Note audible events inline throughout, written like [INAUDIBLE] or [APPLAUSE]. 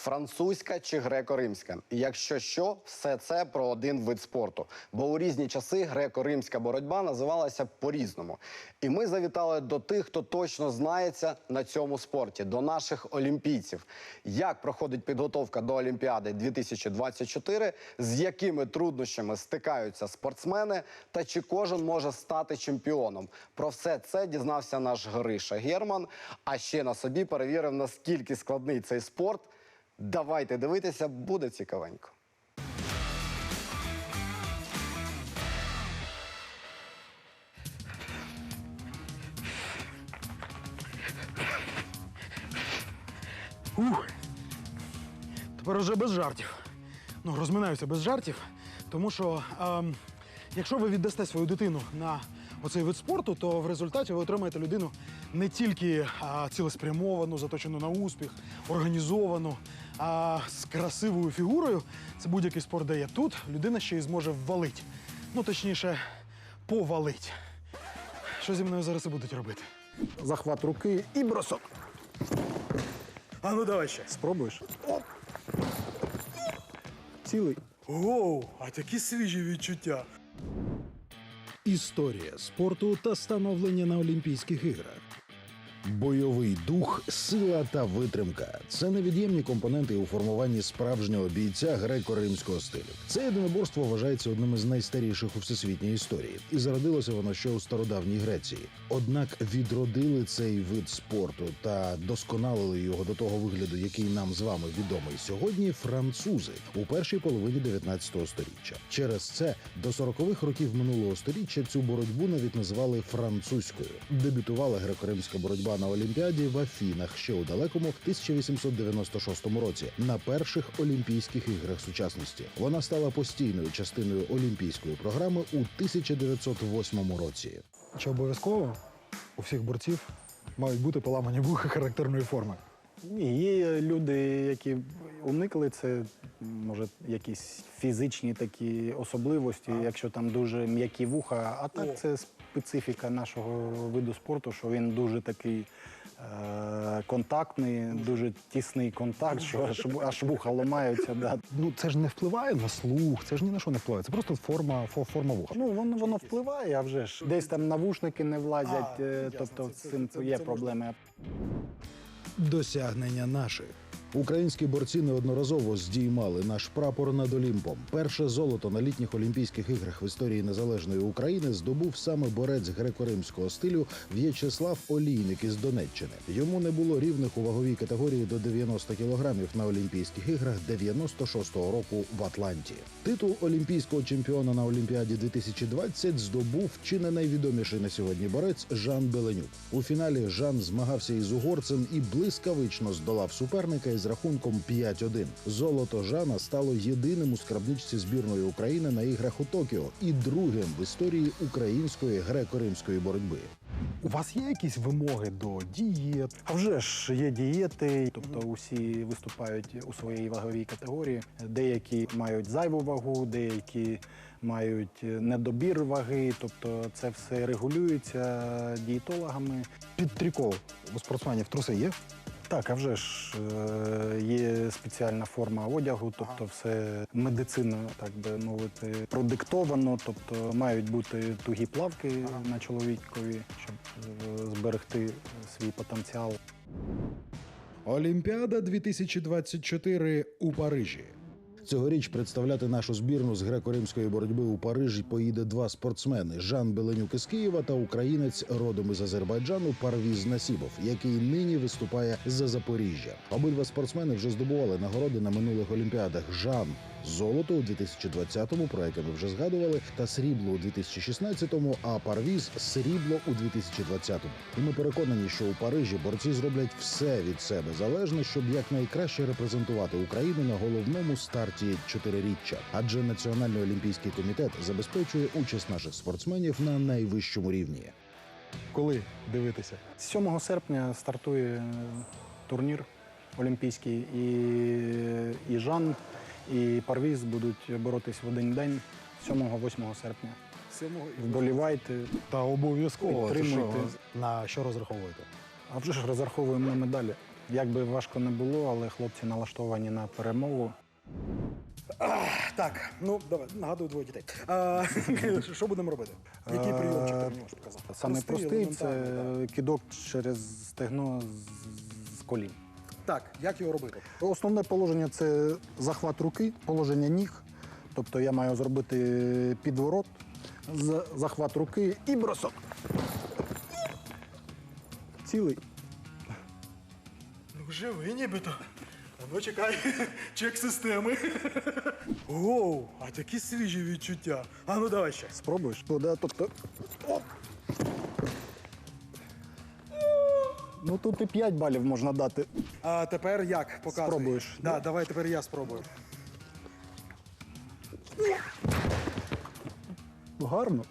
Французька чи греко-римська? Якщо що, все це про один вид спорту. Бо у різні часи греко-римська боротьба називалася по-різному. І ми завітали до тих, хто точно знається на цьому спорті, до наших олімпійців. Як проходить підготовка до Олімпіади 2024, з якими труднощами стикаються спортсмени, та чи кожен може стати чемпіоном? Про все це дізнався наш Гриша Герман. А ще на собі перевірив, наскільки складний цей спорт. Давайте дивитися, буде цікавенько. Ух. Тепер уже без жартів. Ну, розминаюся без жартів, тому що ем, якщо ви віддасте свою дитину на оцей вид спорту, то в результаті ви отримаєте людину не тільки а, цілеспрямовану, заточену на успіх, організовану, а з красивою фігурою. Це будь-який спорт дає. Тут людина ще й зможе ввалить. Ну, точніше, повалить. Що зі мною зараз і будуть робити? Захват руки і бросок. А ну давай ще. Спробуєш? Оп. Цілий. Оу, а такі свіжі відчуття. Історія спорту та становлення на Олімпійських іграх. Бойовий дух, сила та витримка це невід'ємні компоненти у формуванні справжнього бійця греко-римського стилю. Це єдиноборство вважається одним із найстаріших у всесвітній історії, і зародилося воно ще у стародавній Греції. Однак відродили цей вид спорту та досконалили його до того вигляду, який нам з вами відомий сьогодні. Французи у першій половині 19 століття. Через це до 40-х років минулого століття цю боротьбу навіть називали французькою. Дебютувала греко-римська боротьба на Олімпіаді в Афінах ще у далекому 1896 році на перших Олімпійських іграх сучасності. Вона стала постійною частиною олімпійської програми у 1908 році. Чи обов'язково у всіх борців мають бути поламані вуха характерної форми? Ні, є люди, які уникли це, може, якісь фізичні такі особливості, якщо там дуже м'які вуха. А так це специфіка нашого виду спорту, що він дуже такий е- контактний, дуже тісний контакт, що аж, аж вуха ламаються. Да. Ну це ж не впливає на слух, це ж ні на що не впливає. Це просто форма, фо- форма вуха. Ну, воно, воно впливає, а вже ж. Десь там навушники не влазять, е, тобто з цим є проблеми. Досягнення наших. Українські борці неодноразово здіймали наш прапор над Олімпом. Перше золото на літніх Олімпійських іграх в історії незалежної України здобув саме борець греко-римського стилю В'ячеслав Олійник із Донеччини. Йому не було рівних у ваговій категорії до 90 кілограмів на Олімпійських іграх 96-го року в Атланті. Титул олімпійського чемпіона на Олімпіаді 2020 здобув чи не найвідоміший на сьогодні борець Жан Беленюк. У фіналі Жан змагався із угорцем і блискавично здолав суперника із рахунком 5-1. Золото Жана стало єдиним у скарбничці збірної України на іграх у Токіо і другим в історії української греко-римської боротьби. У вас є якісь вимоги до дієт? А вже ж є дієти, тобто усі виступають у своїй ваговій категорії. Деякі мають зайву вагу, деякі мають недобір ваги. Тобто це все регулюється дієтологами. Під трикол у спортсменів труси є? Так, а вже ж е, є спеціальна форма одягу, тобто все медицина, так би мовити, продиктовано, тобто мають бути тугі плавки на чоловікові, щоб е, зберегти свій потенціал. Олімпіада 2024 у Парижі. Цьогоріч представляти нашу збірну з греко-римської боротьби у Парижі поїде два спортсмени: Жан Беленюк із Києва та українець родом із Азербайджану Парвіз Насібов, який нині виступає за Запоріжжя. Обидва спортсмени вже здобували нагороди на минулих олімпіадах. Жан золото у 2020-му, про яке ми вже згадували, та срібло у 2016-му, а Парвіз срібло у 2020-му. І ми переконані, що у Парижі борці зроблять все від себе залежне, щоб якнайкраще репрезентувати Україну на головному старті чотириріччя. Адже Національний олімпійський комітет забезпечує участь наших спортсменів на найвищому рівні. Коли дивитися? 7 серпня стартує е, турнір олімпійський, і, і Жан, і Парвіз будуть боротись в один день 7-8 серпня. Вболівайте, Та обов'язково. Ти Підтримуйте. що, на що розраховуєте? а вже ж розраховуємо на медалі. Як би важко не було, але хлопці налаштовані на перемогу. Так, ну давай, нагадую двоє дітей. А, [LAUGHS] що будемо робити? Який прийомчик ти мені можеш показати? Саме простий це елементарний, кидок через стегно з- з колін. Так, як його робити? Основне положення це захват руки, положення ніг. Тобто я маю зробити підворот, з- захват руки і бросок. Цілий. Ну, живий нібито. А ну чекай, [LAUGHS] чек системи. [LAUGHS] Оу, а такі свіжі відчуття. А ну давай ще. Спробуєш? Ну, да, тобто. Оп. Ну тут і 5 балів можна дати. А тепер як? Показуй. Спробуєш. Да, давай тепер я спробую. Гарно.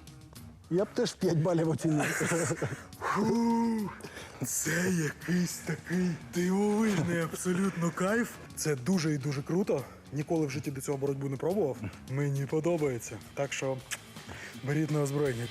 Я б теж 5 балів оцінив. Це якийсь такий дивовижний абсолютно кайф. Це дуже і дуже круто. Ніколи в житті до цього боротьбу не пробував. Мені подобається. Так що беріть на озброєння.